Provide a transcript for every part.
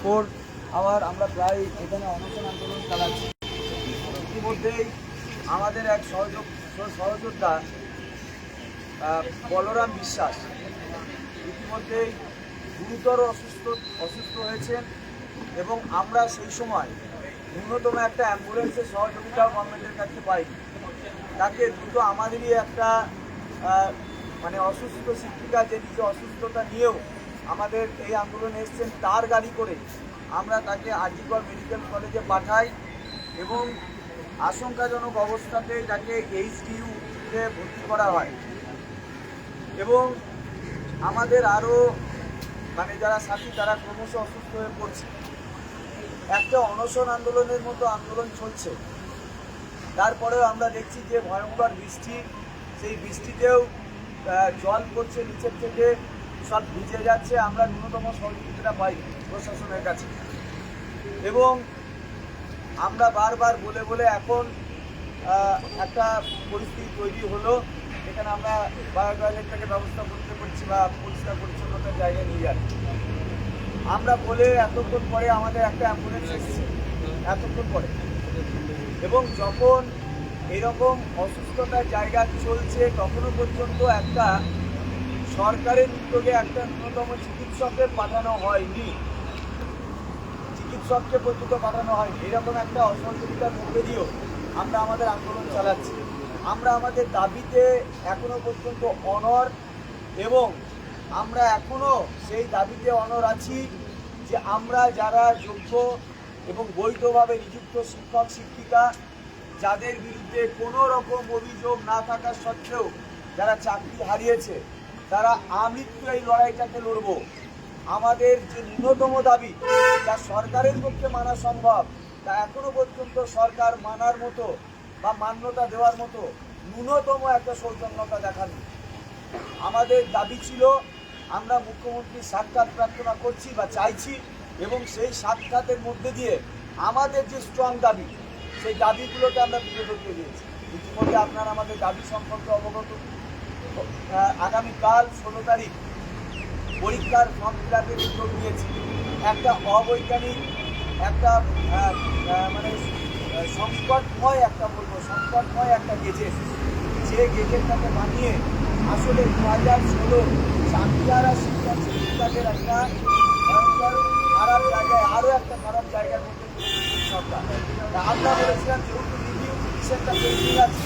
Four, আবার আমরা প্রায় এখানে অনশন আন্দোলন চালাচ্ছি। ইতিমধ্যেই আমাদের এক সহযোগ সহযোদ্ধা বলরাম বিশ্বাস ইতিমধ্যেই গুরুতর অসুস্থ অসুস্থ হয়েছেন এবং আমরা সেই সময় ন্যূনতম একটা অ্যাম্বুলেন্সের সহযোগিতাও গভর্নমেন্টের কাছে পাইনি। তাকে দ্রুত আমাদেরই একটা মানে অসুস্থ শিক্ষিকা যে নিজে অসুস্থতা নিয়েও আমাদের এই আন্দোলনে এসছেন, তার গাড়ি করে আমরা তাকে আজিগড় মেডিকেল কলেজে পাঠাই এবং আশঙ্কাজনক অবস্থাতে তাকে এইচডিইউতে ভর্তি করা হয়। এবং আমাদের আরও মানে যারা সাথী, তারা ক্রমশ অসুস্থ হয়ে পড়ছে। একটা অনশন আন্দোলনের মতো আন্দোলন চলছে। তারপরেও আমরা দেখছি যে ভয়ঙ্কর বৃষ্টি, সেই বৃষ্টিতেও জল পড়ছে নিচের থেকে। সব ভিজে যাচ্ছে, আমরা ন্যূনতম সহযোগিতা পাই প্রশাসনের কাছে। এবং আমরা বারবার বলে বলে এখন একটা পরিস্থিতি তৈরি হলো, এখানে আমরা বায়োটয়লেটটাকে ব্যবস্থা করতে পারছি বা পরিষ্কার পরিচ্ছন্নতার জায়গায় নিয়ে যাচ্ছি। আমরা বলে এতক্ষণ পরে আমাদের একটা অ্যাম্বুলেন্স এসেছে, এতক্ষণ পরে। এবং যখন এরকম অসুস্থতার জায়গা চলছে, তখনও পর্যন্ত একটা সরকারের উদ্যোগে একটা ন্যূনতম চিকিৎসকের পাঠানো হয়নি। চিকিৎসককে পর্যন্ত পাঠানো হয়নি। এরকম একটা অসহযোগিতার মধ্যে দিয়েও আমরা আমাদের আন্দোলন চালাচ্ছি। আমরা আমাদের দাবিতে এখনও পর্যন্ত অনর এবং আমরা এখনও সেই দাবিতে অনর আছি যে আমরা যারা যোগ্য এবং বৈধভাবে নিযুক্ত শিক্ষক, শিক্ষিকা, যাদের বিরুদ্ধে কোনো রকম অভিযোগ না থাকা সত্ত্বেও যারা চাকরি হারিয়েছে তারা আমৃত্যু এই লড়াইটাকে লড়বো। আমাদের যে ন্যূনতম দাবি, যা সরকারের পক্ষে মানা সম্ভব, তা এখনও পর্যন্ত সরকার মানার মতো বা মান্যতা দেওয়ার মতো ন্যূনতম একটা সৌজন্যতা দেখানো আমাদের দাবি ছিল, আমরা মুখ্যমন্ত্রীর সাক্ষাৎ প্রার্থনা করছি বা চাইছি এবং সেই সাক্ষাতের মধ্যে দিয়ে আমাদের যে স্ট্রং দাবি, সেই দাবিগুলোকে আমরা বিরোধী দিয়েছি। ইতিমধ্যে আপনারা আমাদের দাবি সম্পর্কে অবগত আগামীকাল ষোলো তারিখ পরীক্ষার ফর্ম ফিল আপের উদ্যোগ নিয়েছি। একটা অবৈজ্ঞানিক, একটা মানে সংকটময় একটা বলব, সংকটময় একটা গেজেট যে গেজেটটাকে বানিয়ে আসলে দু হাজার ষোলো চাকরিহারা শিক্ষক শিক্ষিকাদের একটা ভয়ঙ্কর খারাপ জায়গায় আরও একটা খারাপ জায়গার মধ্যে সরকার। আমরা বলেছিলাম, যেহেতু রিভিউ পিটিশনটা পেন্ডিং আছে,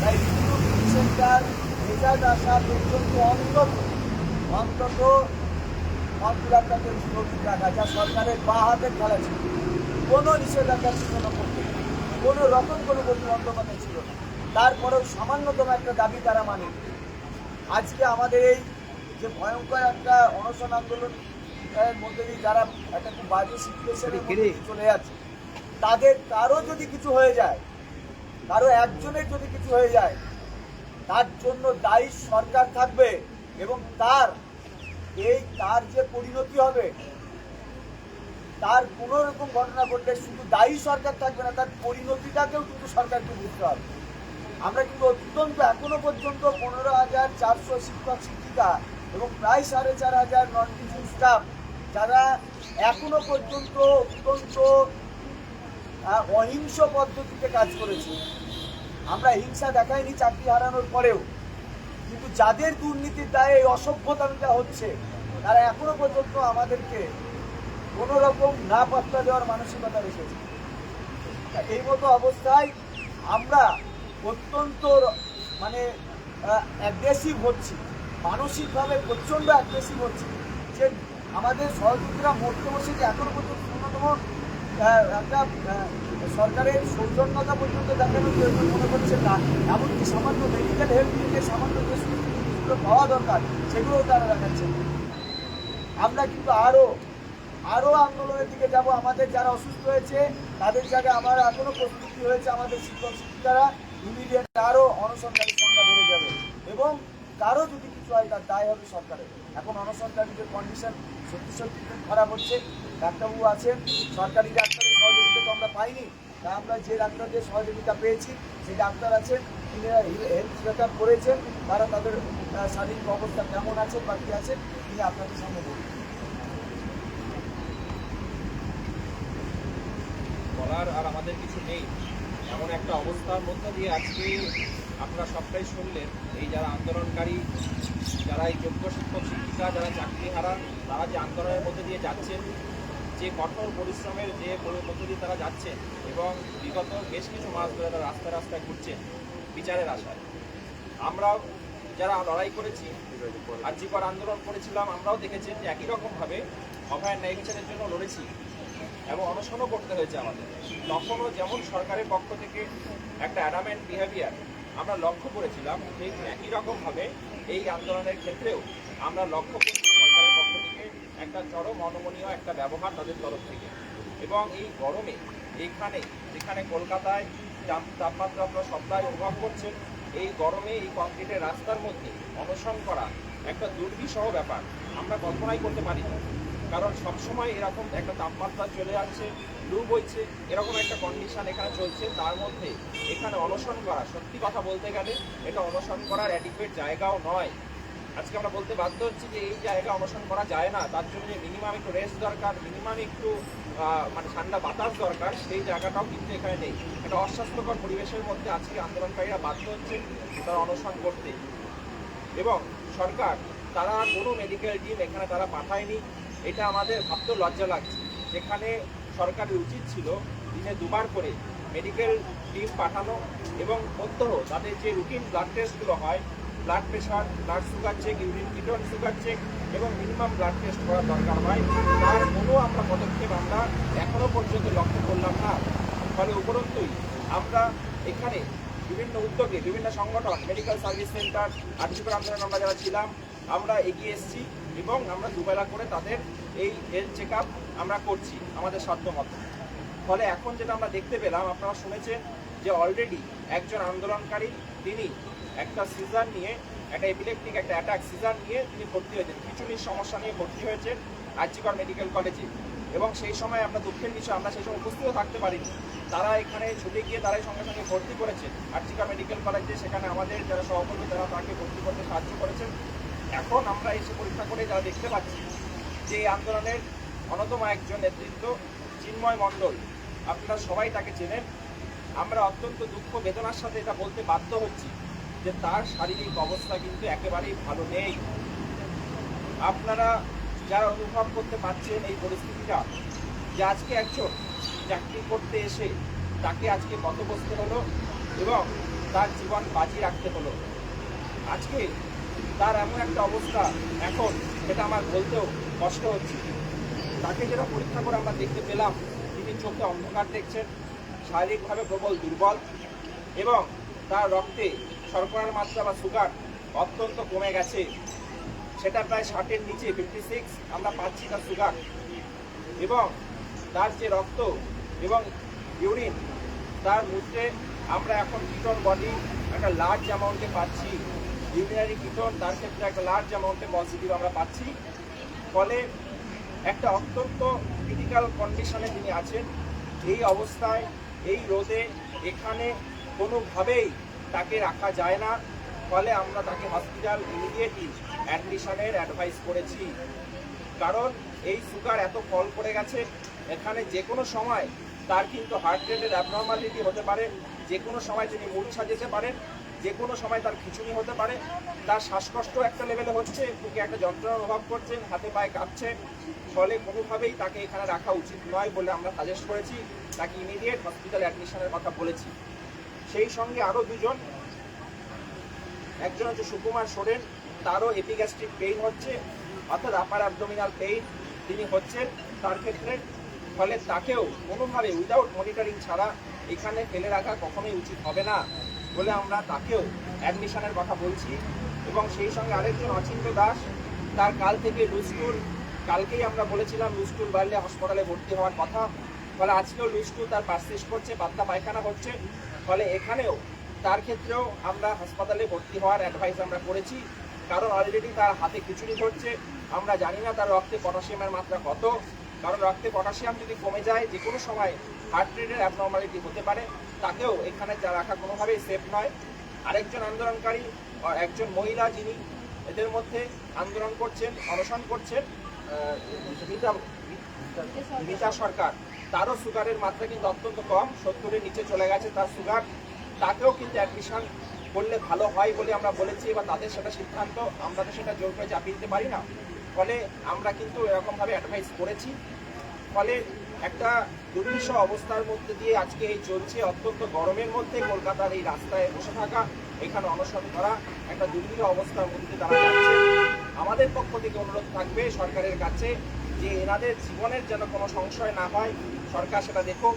তাই রিভিউ পিটিশনটার রেজাল্ট আসা পর্যন্ত অন্তত অন্তত ফর্মুলাটাকে স্থগিত রাখা যা সরকারের বা হাতের খেলা ছিল। কোনো নিষেধাজ্ঞা ছিল না করতে কোনো রকম কোনো প্রতিবন্ধকতা ছিল না। তারপরেও সামান্যতম একটা দাবি তারা মানে। আজকে আমাদের এই যে ভয়ঙ্কর একটা অনশন আন্দোলন মধ্যে দিয়ে যারা একটা খুব বাজে সিচুয়েশনের মধ্যে চলে যাচ্ছে তাদের কারও যদি কিছু হয়ে যায় কারও একজনের যদি কিছু হয়ে যায় তার জন্য দায়ী সরকার থাকবে এবং তার, এই তার যে পরিণতি হবে, তার কোনো রকম ঘটনা ঘটলে শুধু দায়ী সরকার থাকবে না, তার পরিণতিটাকেও কিন্তু সরকারকে বুঝতে হবে। আমরা কিন্তু অত্যন্ত এখনও পর্যন্ত পনেরো হাজার চারশো শিক্ষক, শিক্ষিকা এবং প্রায় সাড়ে চার হাজার নন টিচিং স্টাফ যারা এখনও পর্যন্ত অত্যন্ত অহিংস পদ্ধতিতে কাজ করেছে। আমরা হিংসা দেখাইনি চাকরি হারানোর পরেও। কিন্তু যাদের দুর্নীতির দায়ে এই অসভ্যতাটা হচ্ছে, তারা এখনও পর্যন্ত আমাদেরকে কোনো রকম না পাত্তা দেওয়ার মানসিকতা রেখেছে। এই মতো অবস্থায় আমরা অত্যন্ত মানে অ্যাগ্রেসিভ হচ্ছি। মানসিকভাবে প্রচণ্ড অ্যাগ্রেসিভ হচ্ছি। যে আমাদের সহযোগীরা মরতে বসে যে এখনও পর্যন্ত ন্যূনতম একটা সরকারের সৌজন্যতা পর্যন্ত দেখানো কেউ কেউ মনে করছে না। এমনকি সামান্য মেডিকেল হেল্প থেকে সামান্য যে জিনিসগুলো পাওয়া দরকার, সেগুলোও তারা দেখাচ্ছে আমরা কিন্তু আরও আরও আন্দোলনের দিকে যাব। আমাদের যারা অসুস্থ হয়েছে, তাদের জায়গায় আমার এখনও প্রস্তুতি হয়েছে আমাদের শিক্ষক শিক্ষিকারা। ইমিডিয়েট আরও অনশনকারীর সংখ্যা বেড়ে যাবে। এবং কারও যদি কিছু হয়, তার দায় হবে সরকারের। এখন অনশনকারীদের কন্ডিশন সত্যি সত্যি খারাপ হচ্ছে। ডাক্তারবাবু আছেন, সরকারি ডাক্তারের সহযোগিতা তো আমরা পাইনি। তা আমরা যে ডাক্তারদের সহযোগিতা পেয়েছি সেই ডাক্তার আছেন, তিনি হেলথ চেক আপ করেছেন, তারা তাদের শারীরিক অবস্থা কেমন আছে বা কী আছে, তিনি আপনাদের সামনে বলবেন বলার আর আমাদের কিছু নেই। এমন একটা অবস্থার মধ্যে দিয়ে আজকে আপনারা সবটাই শুনলেন। এই যারা আন্দোলনকারী, যারা এই যোগ্য শিক্ষক শিক্ষিকা, যারা চাকরি হারা, তারা যে আন্দোলনের মধ্যে দিয়ে যাচ্ছেন যে কঠোর পরিশ্রমের যে মধ্য দিয়ে তারা যাচ্ছেন এবং বিগত বেশ কিছু মাস ধরে তারা রাস্তায় রাস্তায় ঘুরছেন বিচারের আশায়। আমরাও যারা লড়াই করেছি, আর্যিকর আন্দোলন করেছিলাম, আমরাও দেখেছি যে একই রকমভাবে অভয়ার ন্যায় বিচারের জন্য লড়েছি এবং অনশনও করতে হয়েছে আমাদের। তখনও যেমন সরকারের পক্ষ থেকে একটা অ্যাডামেন্ট বিহেভিয়ার আমরা লক্ষ্য করেছিলাম, ঠিক একই রকমভাবে এই আন্দোলনের ক্ষেত্রেও আমরা লক্ষ্য থেকে একটা চরম অনমনীয় একটা ব্যবহার তাদের তরফ থেকে। এবং এই গরমে এইখানে যেখানে কলকাতায় তাপমাত্রা আপনারা সপ্তাহে অনুভব করছেন এই গরমে এই কংক্রিটের রাস্তার মধ্যে অনশন করা একটা দুর্বিষহ ব্যাপার। আমরা কল্পনাই করতে পারি না। কারণ সবসময় এরকম একটা তাপমাত্রা চলে যাচ্ছে লু বইছে, এরকম একটা কন্ডিশন এখানে চলছে, তার মধ্যে এখানে অনশন করা, সত্যি কথা বলতে গেলে এটা অনশন করার অ্যাডিকুয়েট জায়গাও নয়। আজকে আমরা বলতে বাধ্য হচ্ছি যে এই জায়গা অনশন করা যায় না। তার জন্য মিনিমাম একটু রেস্ট দরকার মিনিমাম একটু মানে ঠান্ডা বাতাস দরকার, সেই জায়গাটাও কিন্তু এখানে নেই। একটা অস্বাস্থ্যকর পরিবেশের মধ্যে আজকে আন্দোলনকারীরা বাধ্য হচ্ছে তারা অনশন করতে। এবং সরকার, তারা কোনো মেডিকেল টিম এখানে তারা পাঠায়নি। এটা আমাদের ভাবতেও লজ্জা লাগছে। যেখানে সরকারের উচিত ছিল দিনে দুবার করে মেডিকেল টিম পাঠানো এবং প্রত্যহ তাদের যে রুটিন ব্লাড টেস্টগুলো হয় blood pressure blood sugar check urine ketone sugar check এবং মিনিমাম ব্লাড টেস্ট করার দরকার হয়। তার কোনো আমরা পদক্ষেপ আমরা এখনও পর্যন্ত লক্ষ্য করলাম না। ফলে উপরন্তই আমরা এখানে বিভিন্ন উদ্যোগে বিভিন্ন সংগঠন মেডিকেল সার্ভিস সেন্টার আর্থিকর আন্দোলন আমরা যারা ছিলাম, আমরা এগিয়ে এসেছি এবং আমরা দুবেলা করে তাদের এই হেলথ চেক আমরা করছি আমাদের সাধ্য মতো ফলে এখন যেটা আমরা দেখতে পেলাম, আপনারা শুনেছেন যে অলরেডি একজন আন্দোলনকারী, তিনি একটা সিজার নিয়ে, একটা এপিলেপটিক একটা অ্যাটাক সিজার নিয়ে তিনি ভর্তি হয়েছেন। খিচুড়ির সমস্যা নিয়ে ভর্তি হয়েছেন আর্জিকর মেডিকেল কলেজে এবং সেই সময় আমরা দুঃখের বিষয়, আমরা সেই সময় উপস্থিতও থাকতে পারিনি। তারা এখানে ছুটে গিয়ে তারাই সঙ্গে সঙ্গে ভর্তি করেছেন আর্জিকর মেডিকেল কলেজে সেখানে আমাদের যারা সহকর্মী, তারা তাকে ভর্তি করতে সাহায্য করেছেন। এখন আমরা এসে পরীক্ষা করে যারা দেখতে পাচ্ছি যে এই আন্দোলনের অন্যতম একজন নেতৃত্ব, চিন্ময় মণ্ডল। আপনারা সবাই তাকে চেনেন। আমরা অত্যন্ত দুঃখ বেদনার সাথে এটা বলতে বাধ্য হচ্ছি যে তার শারীরিক অবস্থা কিন্তু একেবারেই ভালো নেই। আপনারা যারা অনুভব করতে পারছেন এই পরিস্থিতিটা যে আজকে একজন চাকরি করতে এসে তাকে আজকে কত বসতে হলো এবং তার জীবন বাজি রাখতে হলো। আজকে তার এমন একটা অবস্থা এখন সেটা আমার বলতেও কষ্ট হচ্ছে। তাকে যেটা পরীক্ষা করে আমরা দেখতে পেলাম, তিনি চোখে অন্ধকার দেখছেন। শারীরিকভাবে প্রবল, দুর্বল এবং তার রক্তে শর্করার মাত্রা বা সুগার অত্যন্ত কমে গেছে। সেটা প্রায় ষাটের নিচে ফিফটি সিক্স আমরা পাচ্ছি তার সুগার এবং তার যে রক্ত এবং ইউরিন তার মধ্যে আমরা এখন কিটন বডি একটা লার্জ অ্যামাউন্টে পাচ্ছি। ইউরিনারি কিটন তার ক্ষেত্রে একটা লার্জ অ্যামাউন্টে পজিটিভ আমরা পাচ্ছি। ফলে একটা অত্যন্ত ক্রিটিক্যাল কন্ডিশনে তিনি আছেন। এই অবস্থায় এই রোদে এখানে কোনোভাবেই তাকে রাখা যায় না। ফলে আমরা তাকে হসপিটাল ইমিডিয়েটলি অ্যাডমিশনের অ্যাডভাইস করেছি। কারণ এই সুগার এত ফল করে গেছে, এখানে যে কোনো সময় তার কিন্তু হার্ট রেটের অ্যাবনর্মালিটি হতে পারে যে কোনো সময় তিনি মূর্ছা যেতে পারেন যে কোনো সময় তার খিচুড়ি হতে পারে। তার শ্বাসকষ্ট একটা লেভেলে হচ্ছে বুকে একটা যন্ত্রণা অনুভব করছেন হাতে পায়ে কাঁপছে। ফলে কোনোভাবেই তাকে এখানে রাখা উচিত নয় বলে আমরা সাজেস্ট করেছি। তাকে ইমিডিয়েট হসপিটাল অ্যাডমিশনের কথা বলেছি। সেই সঙ্গে আরও দুজন, একজন হচ্ছে সুকুমার সোরেন, তারও এপিগ্যাস্ট্রিক পেইন হচ্ছে, অর্থাৎ আপার অ্যাবডোমিনাল পেইন তিনি হচ্ছেন। তার ক্ষেত্রে, ফলে তাকেও কোনোভাবে উইদাউট মনিটরিং ছাড়া এখানে ফেলে রাখা কখনোই উচিত হবে না বলে আমরা তাকেও অ্যাডমিশনের কথা বলছি। এবং সেই সঙ্গে আরেকজন অচিন্ত দাস, তার কাল থেকে লুস্টুল কালকেই আমরা বলেছিলাম লুস্টুল বাড়লে হাসপাতালে ভর্তি হওয়ার কথা। ফলে আজকেও লুস্টুল তার পার্সিস করছে পাত্তা পায়খানা হচ্ছে ফলে এখানেও তার ক্ষেত্রেও আমরা হাসপাতালে ভর্তি হওয়ার অ্যাডভাইস আমরা করেছি। কারণ অলরেডি তার হাতে খিচুড়ি ধরছে। আমরা জানি না তার রক্তে পটাশিয়ামের মাত্রা কত। কারণ রক্তে পটাশিয়াম যদি কমে যায়, যে কোনো সময় হার্ট রেটের অ্যাবনর্মালিটি হতে পারে। তাকেও এখানে যা রাখা কোনোভাবেই সেফ নয়। আরেকজন আন্দোলনকারী একজন মহিলা যিনি এদের মধ্যে আন্দোলন করছেন, অনশন করছেন মিতা সরকার। তারও সুগারের মাত্রা কিন্তু অত্যন্ত কম, সত্তরের নিচে চলে গেছে তার সুগার। তাকেও কিন্তু অ্যাডমিশন করলে ভালো হয় বলে আমরা বলেছি বা তাদের সেটা সিদ্ধান্ত, আমরা তো সেটা জোর করে চাপিয়ে দিতে পারি না। ফলে আমরা কিন্তু এরকমভাবে অ্যাডভাইস করেছি। ফলে একটা দুর্বিষ অবস্থার মধ্যে দিয়ে আজকে এই চলছে অত্যন্ত গরমের মধ্যে কলকাতার এই রাস্তায় বসে থাকা, এখানে অনশন করা, একটা দুর্বিষ অবস্থার মধ্যে তারা যাচ্ছে। আমাদের পক্ষ থেকে অনুরোধ থাকবে সরকারের কাছে যে এনাদের জীবনের যেন কোনো সংশয় না হয় সরকার সেটা দেখুক।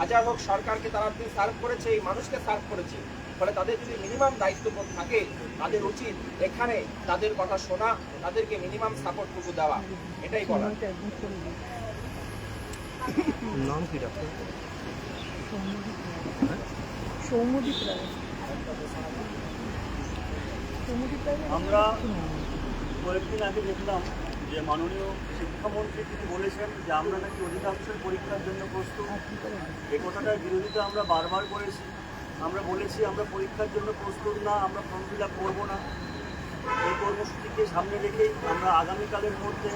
হাজার হোক সরকারকে তারা দিন সার্ভ করেছে এই মানুষকে সার্ভ করেছে ফলে তাদের যদি মিনিমাম দায়িত্ববোধ থাকে তাদের উচিত এখানে তাদের কথা শোনা তাদেরকে মিনিমাম সাপোর্টটুকু দেওয়া। এটাই বলা নাম কি ডাক্তার? সৌম্যদীপ রায় রায়। আমরা কয়েকদিন আগে দেখলাম যে মাননীয় শিক্ষামন্ত্রী তিনি বলেছেন যে আমরা নাকি অধিকাংশের পরীক্ষার জন্য প্রস্তুত। এই কথাটার বিরোধিতা আমরা বারবার করেছি আমরা বলেছি আমরা পরীক্ষার জন্য প্রস্তুত না, আমরা ফর্ম ফিল করব না। এই কর্মসূচিকে সামনে রেখেই আমরা আগামীকালের মধ্যে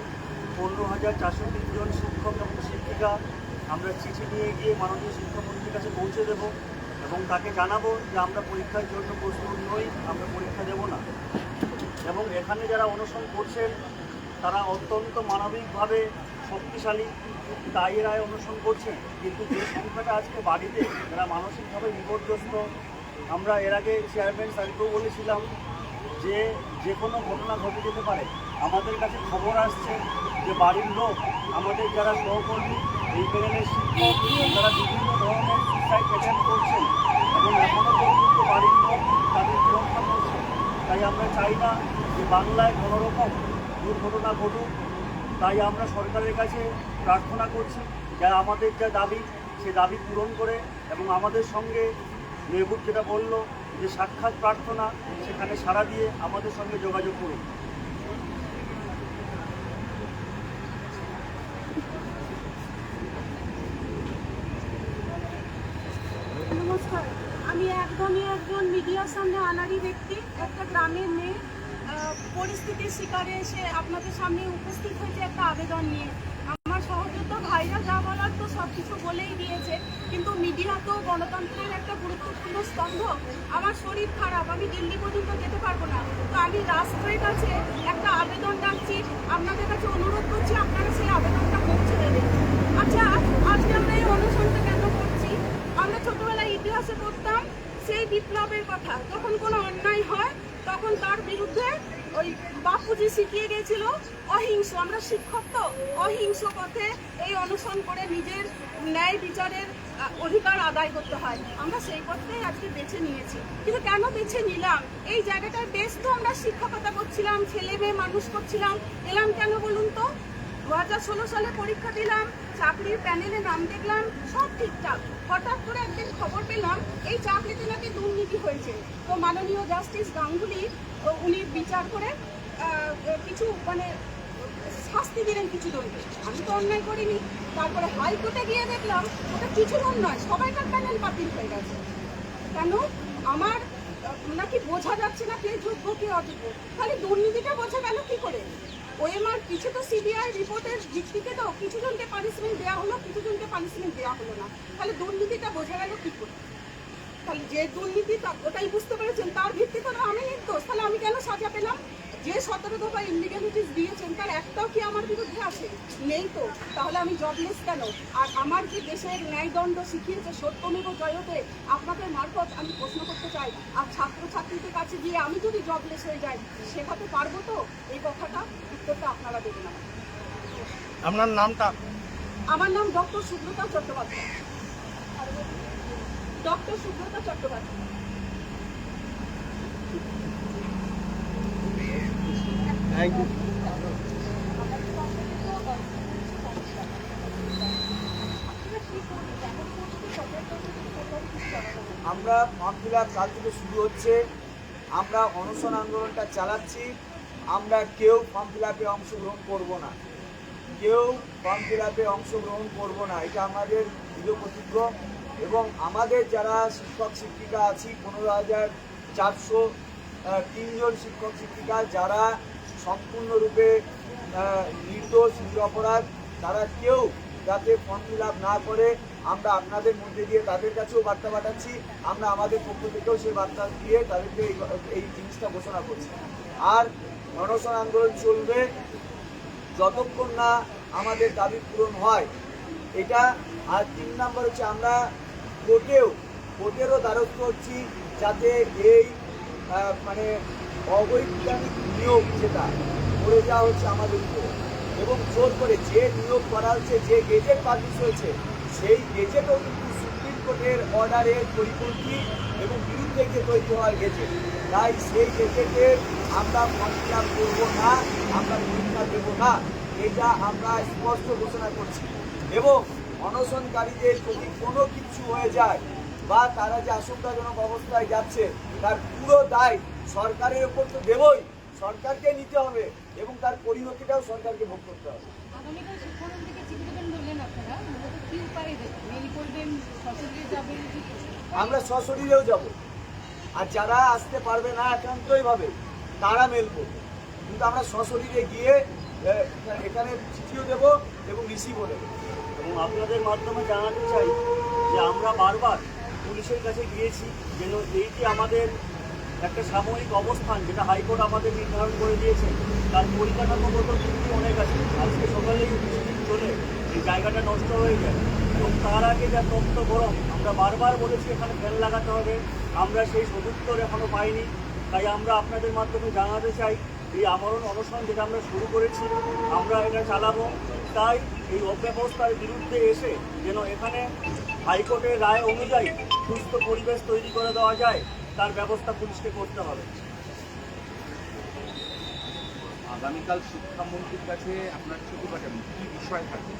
পনেরো হাজার চারশো তিনজন শিক্ষক এবং শিক্ষিকা আমরা চিঠি নিয়ে গিয়ে মাননীয় শিক্ষামন্ত্রীর কাছে পৌঁছে দেব এবং তাকে জানাব যে আমরা পরীক্ষার জন্য প্রস্তুত নই, আমরা পরীক্ষা দেব না। এবং এখানে যারা অনুসরণ করছেন তারা অত্যন্ত মানবিকভাবে শক্তিশালী তাই এরা অনুসরণ করছেন কিন্তু যে সংখ্যাটা আজকে বাড়িতে, যারা মানসিকভাবে বিপর্যস্ত, আমরা এর আগে চেয়ারম্যান স্যারকেও বলেছিলাম যে যে কোনো ঘটনা ঘটে যেতে পারে। আমাদের কাছে খবর আসছে যে বাড়ির লোক, আমাদের যারা সহকর্মী, এই প্যানেলের শিক্ষক, তারা বিভিন্ন ধরনের সুসাইড পেশেন্ট করছেন এবং এখনও পর্যন্ত বাড়ির লোক তাদেরকে রক্ষা করছে। তাই আমরা চাই না যে বাংলায় কোনো রকম দুর্ঘটনা ঘটুক, তাই আমরা সরকারের কাছে প্রার্থনা করছি যা আমাদের যা দাবি, সে দাবি পূরণ করে এবং আমাদের সঙ্গে মেহবুব যেটা বলল যে সাক্ষাৎ প্রার্থনা, সেখানে সাড়া দিয়ে আমাদের সঙ্গে যোগাযোগ করুন। নমস্কার। আমি একদমই একজন মিডিয়ার সামনে আনারি ব্যক্তি, একটা গ্রামের মেয়ে। পরিস্থিতির শিকারে এসে আপনাদের সামনে উপস্থিত হয়েছে একটা আবেদন নিয়ে। আমার সহযোদ্ধা ভাইরা যা বলার তো সব কিছু বলেই দিয়েছে, কিন্তু মিডিয়া তো গণতন্ত্রের একটা গুরুত্বপূর্ণ স্তম্ভ। আমার শরীর খারাপ, আমি দিল্লি পর্যন্ত যেতে পারব না। তো আমি রাষ্ট্রের কাছে একটা আবেদন রাখছি আপনাদের কাছে অনুরোধ করছি আপনারা সেই আবেদনটা পৌঁছে দেবেন আচ্ছা আজকে আমরা এই অনুষ্ঠানটা কেন করছি আমরা ছোটবেলায় ইতিহাসে পড়তাম সেই বিপ্লবের কথা যখন কোনো অন্যায় হয় তখন তার বিরুদ্ধে ওই বাপুজি শিখিয়ে গেছিল অহিংস আমরা শিক্ষক তো অহিংস পথে এই অনুসরণ করে নিজের ন্যায় বিচারের অধিকার আদায় করতে হয়। আমরা সেই পথটাই আজকে বেছে নিয়েছি। কিন্তু কেন বেছে নিলাম? এই জায়গাটায় বেশ তো আমরা শিক্ষকতা করছিলাম, ছেলে মেয়ে মানুষ করছিলাম। এলাম কেন বলুন তো? দু হাজার ষোলো সালে পরীক্ষা দিলাম, চাকরির প্যানেলে নাম দেখলাম, সব ঠিকঠাক। হঠাৎ করে একদিন খবর পেলাম, এই চাকরিতে নাকি দুর্নীতি হয়েছে। তো মাননীয় জাস্টিস গাঙ্গুলি উনি বিচার করে কিছু মানে শাস্তি দিলেন কিছু জনকে আমি তো অন্যায় করিনি। তারপরে হাইকোর্টে গিয়ে দেখলাম, ওটা কিছু জন নয়, সবাইকার প্যানেল বাতিল হয়ে গেছে। কেন? আমার নাকি বোঝা যাচ্ছে না কে যোগ্য, কে অযোগ্য। তাহলে দুর্নীতিটা বোঝা গেল কি করে? ওএমআর, কিছু তো সিবিআই রিপোর্টের ভিত্তিতে তো কিছু জনকে পানিশমেন্ট দেওয়া হলো কিছু জনকে পানিশমেন্ট দেওয়া হলো না। তাহলে দুর্নীতিটা বোঝা গেল কি করে? তাহলে যে দুর্নীতি ওটাই বুঝতে পেরেছেন, তার ভিত্তিতে তো আমি নির্দোষ। তাহলে আমি কেন সাজা পেলাম? যে সতেরো দফা ইনলিগ্যালিটিস দিয়েছেন তার একটাও কি আমার বিরুদ্ধে আছে? নেই তো। তাহলে আমি জবলেস কেন? আর আমার যে দেশের ন্যায়দণ্ড শিখিয়েছে সত্যমেব জয়তে? আপনাদের মারফত আমি প্রশ্ন করতে চাই। আর ছাত্রছাত্রীদের কাছে গিয়ে আমি যদি জবলেস হয়ে যাই শেখাতে পারব তো? এই কথাটা উত্তরটা আপনারা দেবেন আমাকে। আপনার নামটা? আমার নাম ডক্টর সুব্রতা চট্টোপাধ্যায়। ডক্টর সুব্রতা চট্টোপাধ্যায়। আমরা ফর্ম ফিল আপ কাল থেকে শুরু হচ্ছে। আমরা অনশন আন্দোলনটা চালাচ্ছি। আমরা কেউ ফর্ম ফিল আপে অংশগ্রহণ করব না। কেউ ফর্ম ফিল আপে অংশগ্রহণ করব না। এটা আমাদের দৃঢ় প্রতিজ্ঞ এবং আমাদের যারা শিক্ষক, শিক্ষিকা আছি, পনেরো হাজার চারশো তিনজন শিক্ষক, শিক্ষিকা যারা সম্পূর্ণরূপে নির্দোষ, নিরপরাধ, তারা কেউ যাতে ফর্ম ফিল না করে, আমরা আপনাদের মধ্যে দিয়ে তাদের কাছেও বার্তা পাঠাচ্ছি। আমরা আমাদের পক্ষ থেকেও সেই বার্তা দিয়ে তাদেরকে এই- এই জিনিসটা ঘোষণা করছি। আর অনশন আন্দোলন চলবে যতক্ষণ না আমাদের দাবি পূরণ হয়। এটা আর তিন নম্বর হচ্ছে আমরা কোর্টেও, কোর্টেরও দ্বারস্থ হচ্ছি যাতে এই মানে অবৈজ্ঞানিক নিয়োগ যেটা করে দেওয়া হচ্ছে আমাদের উপরে। এবং জোর করে যে নিয়োগ করা হচ্ছে, যে গেজেট পাবলিশ হয়েছে, সেই গেজেটও কিন্তু সুপ্রিম কোর্টের অর্ডারের পরিপন্থী এবং বিরুদ্ধে গিয়ে তৈরি হওয়ার গেজেট তাই সেই গেজেটে আমরা ফর্ম করব না, আমরা পরীক্ষা দেবো না, এটা আমরা স্পষ্ট ঘোষণা করছি। এবং অনশনকারীদের যদি কোনো কিছু হয়ে যায় বা তারা যে আশঙ্কাজনক অবস্থায় যাচ্ছে তার পুরো দায় সরকারের উপর তো দেবই। সরকারকে নিতে হবে এবং তার পরিণতিটাও সরকারকে ভোগ করতে হবে। আমরা সশরীরেও যাব। আর যারা আসতে পারবে না একান্তইভাবে তারা মেল করবে। কিন্তু আমরা সশরীরে গিয়ে এখানে চিঠিও দেব এবং রিসিভও দেবো। এবং আপনাদের মাধ্যমে জানাতে চাই যে আমরা বারবার পুলিশের কাছে গিয়েছি, যেন এইটি আমাদের একটা সাময়িক অবস্থান, যেটা হাইকোর্ট আমাদের নির্ধারণ করে দিয়েছে। তার পরিকাঠামোগত ত্রুটি অনেক আছে। আজকে সকালেই বৃষ্টি চলে এই জায়গাটা নষ্ট হয়ে যায়। এবং তার আগে যা তপ্ত গরম, আমরা বারবার বলেছি এখানে ফ্যান লাগাতে হবে। আমরা সেই সদুত্তর এখনও পাইনি। তাই আমরা আপনাদের মাধ্যমে জানাতে চাই, এই আমরণ অনশন যেটা আমরা শুরু করেছি, আমরা এটা চালাবো। তাই এই অব্যবস্থার বিরুদ্ধে এসে যেন এখানে হাইকোর্টের রায় অনুযায়ী সুস্থ পরিবেশ তৈরি করে দেওয়া যায় তার ব্যবস্থা পুলিশকে করতে হবে। আগামীকাল শিক্ষামন্ত্রীর কাছে আপনার ছুটি পাঠাবেন। কি বিষয় থাকবে?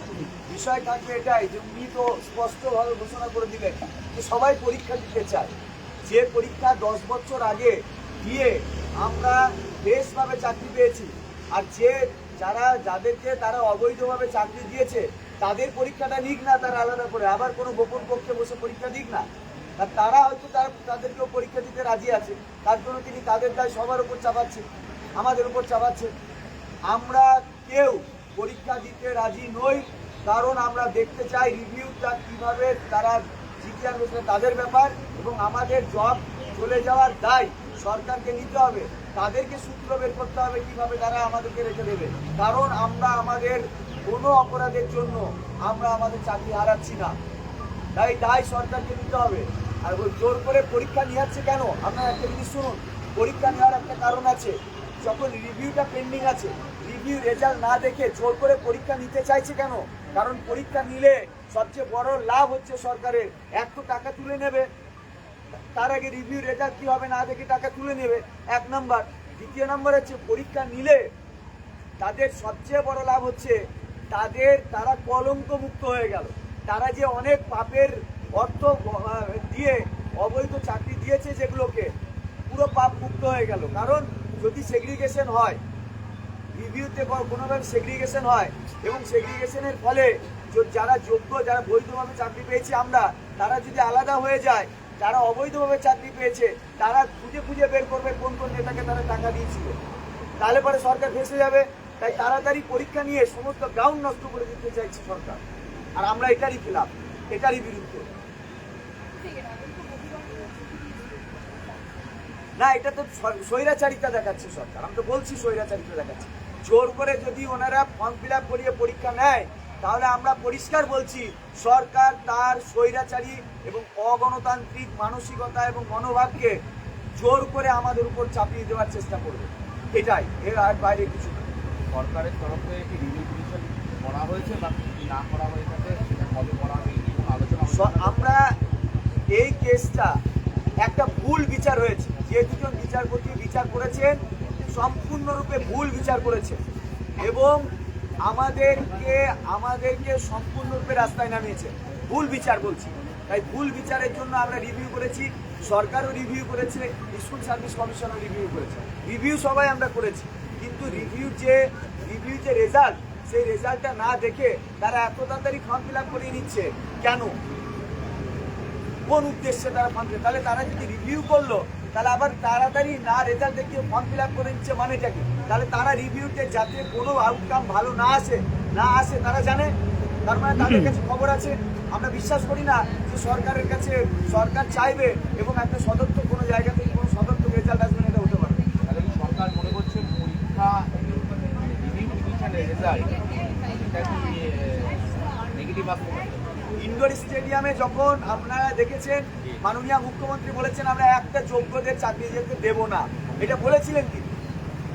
বিষয় থাকবে এটাই যে উনি তো স্পষ্টভাবে ঘোষণা করে দিলেন যে সবাই পরীক্ষা দিতে চায়। যে পরীক্ষা দশ বছর আগে দিয়ে আমরা বেশভাবে চাকরি পেয়েছি আর যে যারা যাদেরকে তারা অবৈধভাবে চাকরি দিয়েছে তাদের পরীক্ষাটা নিক না তারা আলাদা করে। আবার কোনো গোপন পক্ষে বসে পরীক্ষা দিক না। আর তারা হয়তো তার তাদেরকেও পরীক্ষা দিতে রাজি আছে। তার জন্য তিনি তাদের দায় সবার উপর চাপাচ্ছে আমাদের উপর চাপাচ্ছে আমরা কেউ পরীক্ষা দিতে রাজি নই, কারণ আমরা দেখতে চাই রিভিউটা কীভাবে তারা জিজ্ঞাসা করছে তাদের ব্যাপার এবং আমাদের জব চলে যাওয়ার দায় সরকারকে নিতে হবে। তাদেরকে সূত্র বের করতে হবে কীভাবে তারা আমাদেরকে রেখে দেবে। কারণ আমরা আমাদের কোনো অপরাধের জন্য আমরা আমাদের চাকরি হারাচ্ছি না। তাই দায় সরকারকে নিতে হবে। আর জোর করে পরীক্ষা নিয়ে কেন? আপনারা একটা জিনিস শুনুন। পরীক্ষা নেওয়ার একটা কারণ আছে। যখন রিভিউটা পেন্ডিং আছে, রিভিউ রেজাল্ট না দেখে জোর করে পরীক্ষা নিতে চাইছে কেন? কারণ পরীক্ষা নিলে সবচেয়ে বড় লাভ হচ্ছে সরকারের। এক তো টাকা তুলে নেবে। তার আগে রিভিউ রেজাল্ট কি হবে না দেখে টাকা তুলে নেবে। এক নাম্বার। দ্বিতীয় নাম্বার হচ্ছে পরীক্ষা নিলে তাদের সবচেয়ে বড় লাভ হচ্ছে তাদের, তারা কলঙ্ক মুক্ত হয়ে গেল। তারা যে অনেক পাপের অর্থ দিয়ে অবৈধ চাকরি দিয়েছে যেগুলোকে, পুরো পাপ মুক্ত হয়ে গেল। কারণ যদি সেগ্রিগেশন হয় রিভিউতে কোনোভাবে সেগ্রিগেশন হয়, এবং সেগ্রিগেশনের ফলে যারা যোগ্য, যারা বৈধভাবে চাকরি পেয়েছি আমরা, তারা যদি আলাদা হয়ে যায়, যারা অবৈধভাবে চাকরি পেয়েছে, তারা খুঁজে খুঁজে বের করবে কোন কোন নেতাকে তারা টাকা দিয়েছিল। তাহলে পরে সরকার ফেসে যাবে। তাই তাড়াতাড়ি পরীক্ষা নিয়ে সমস্ত গ্রাউন্ড নষ্ট করে দিতে চাইছে সরকার। আর আমরা এটারই খিলাফ, এটারই বিরুদ্ধে। না এটা তো স্বৈরাচারিতা দেখাচ্ছে সরকার। আমি তো বলছি স্বৈরাচারিতা দেখাচ্ছে। জোর করে যদি ওনারা ফর্ম ফিল আপ করিয়ে পরীক্ষা নেয় তাহলে আমরা পরিষ্কার বলছি সরকার তার স্বৈরাচারী এবং অগণতান্ত্রিক মানসিকতা এবং মনোভাবকে জোর করে আমাদের উপর চাপিয়ে দেওয়ার চেষ্টা করবে। এটাই এর আর বাইরে কিছু সরকারের তরফে কি রিভিউ করা হয়েছে বা কি না করা হয়ে থাকে সেটা কবে করা আলোচনা আমরা এই কেসটা একটা ভুল বিচার হয়েছে। যে দুজন বিচারপতি বিচার করেছেন, সম্পূর্ণরূপে ভুল বিচার করেছেন এবং আমাদেরকে আমাদেরকে সম্পূর্ণরূপে রাস্তায় নামিয়েছে। ভুল বিচার বলছি। তাই ভুল বিচারের জন্য আমরা রিভিউ করেছি, সরকারও রিভিউ করেছে স্কুল সার্ভিস কমিশনও রিভিউ করেছে। রিভিউ সবাই আমরা করেছি, কিন্তু রিভিউ যে রিভিউ যে রেজাল্ট সেই রেজাল্টটা না দেখে তারা এত তাড়াতাড়ি ফর্ম ফিল আপ করিয়ে নিচ্ছে। কেন? কোন উদ্দেশ্যে তারা ফর্ম ফিল তাহলে তারা যদি রিভিউ করল তাহলে আবার তাড়াতাড়ি না রেজাল্ট দেখিয়ে ফর্ম ফিল আপ করে নিচ্ছে মানেটা কি? তাহলে তারা রিভিউতে যাতে কোনো আউটকাম ভালো না আসে না আসে তারা জানে? তার মানে তাদের কাছে খবর আছে। আমরা বিশ্বাস করি না যে সরকারের কাছে সরকার চাইবে এবং একটা সদর্থ কোনো জায়গা থেকে কোনো সদর্থ রেজাল্ট আসবে না, এটা হতে পারে। তাহলে সরকার মনে করছে পরীক্ষা রিভিউ রেজাল্ট নেগেটিভ পারে? ইন্ডোর স্টেডিয়ামে যখন আপনারা দেখেছেন, মাননীয় মুখ্যমন্ত্রী বলেছেন, আমরা একটা যোগ্যদের চাকরি যেতে দেব না। এটা বলেছিলেন কি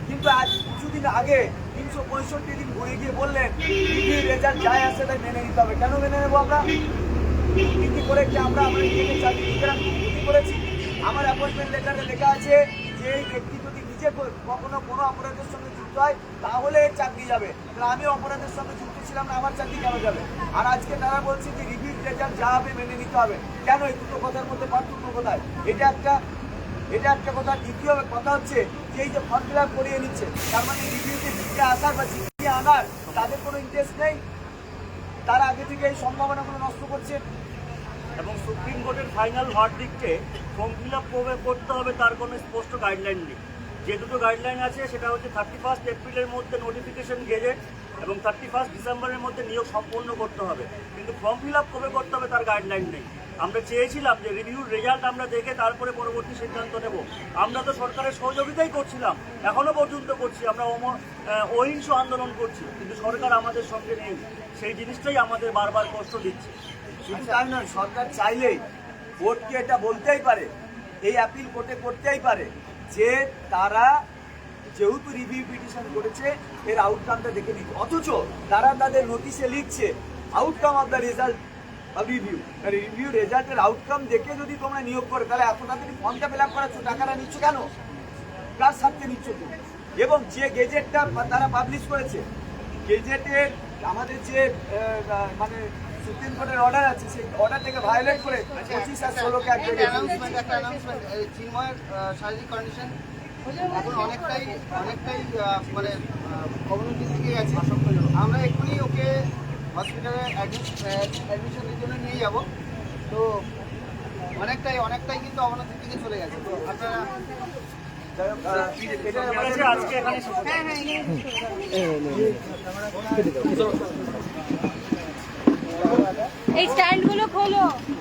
কিন্তু আজ কিছুদিন আগে তিনশো পঁয়ষট্টি দিন ঘুরে গিয়ে বললেন রিভিউ রেজাল্ট যায় আসে তাই মেনে নিতে হবে। কেন মেনে নেব আমরা? দুর্নীতি করে কি আমরা আমরা নিজেকে চাকরি দুর্নীতি করেছি। আমার অ্যাপয়েন্টমেন্ট লেটারে লেখা আছে, যে এই ব্যক্তি যদি নিজে কো- কখনো কোনো অপরাধের সঙ্গে যুক্ত হয়, তাহলে চাকরি যাবে। আমি অপরাধের সঙ্গে যুক্ত ছিলাম না, আমার চাকরি কেন যাবে আর আজকে তারা বলছে যে রিভিউ রেজাল্ট যা হবে মেনে নিতে হবে। কেন এই দুটো কথার মধ্যে পার্থক্য কোথায়? এটা একটা এটা একটা কথা। দ্বিতীয় কথা হচ্ছে যে এই যে ফর্ম ফিল আপ করিয়ে নিচ্ছে, তার মানে রিভিউতে জিতে আসার বা জিতে আনার তাদের কোনো ইন্টারেস্ট নেই। তারা আগে থেকে এই সম্ভাবনাগুলো নষ্ট করছে। এবং সুপ্রিম কোর্টের ফাইনাল ভার্ডিক্টে ফর্ম ফিল আপ করতে হবে, তার কোনো স্পষ্ট গাইডলাইন নেই। যে দুটো গাইডলাইন আছে, সেটা হচ্ছে থার্টি ফার্স্ট এপ্রিলের মধ্যে নোটিফিকেশন গেজেট এবং থার্টি ফার্স্ট ডিসেম্বরের মধ্যে নিয়োগ সম্পন্ন করতে হবে। কিন্তু ফর্ম ফিল আপ কবে করতে হবে তার গাইডলাইন নেই। আমরা চেয়েছিলাম যে রিভিউর রেজাল্ট আমরা দেখে তারপরে পরবর্তী সিদ্ধান্ত নেব। আমরা তো সরকারের সহযোগিতাই করছিলাম। এখনও পর্যন্ত করছি। আমরা অহিংস আন্দোলন করছি। কিন্তু সরকার আমাদের সঙ্গে নেই। সেই জিনিসটাই আমাদের বারবার কষ্ট দিচ্ছে। শুধু তাই নয়, সরকার চাইলেই কোর্টকে এটা বলতেই পারে। এই অ্যাপিল কোর্টে করতেই পারে। যে তারা যেহেতু রিভিউ পিটিশন করেছে, এর আউটকামটা দেখে নিচ্ছে অথচ তারা তাদের নোটিশে লিখছে outcome of the result review review রেজাল্টের আউটকাম দেখে যদি তোমরা নিয়োগ করো, তাহলে এত তাড়াতাড়ি ফর্মটা ফিল আপ করাচ্ছ, টাকাটা নিচ্ছ কেন? কার স্বার্থে নিচ্ছ এবং যে গেজেটটা তারা পাবলিশ করেছে গেজেটের আমাদের যে মানে সুপ্রিম কোর্টের অর্ডার আছে সেই অর্ডারটাকে ভায়োলেট করে পঁচিশ আর ষোলোকে এক চিন্ময়ের শারীরিক কন্ডিশন এখন অনেকটাই অনেকটাই মানে অবনতির দিকে গেছে আমরা এক্ষুনি ওকে হসপিটালে অ্যাডমিশনের জন্য নিয়ে যাব তো অনেকটাই অনেকটাই কিন্তু অবনতির দিকে চলে গেছে তো আপনারা আজকে এখানে শেষ করছি। হ্যাঁ হ্যাঁ এই স্ট্যান্ডগুলো খোলো।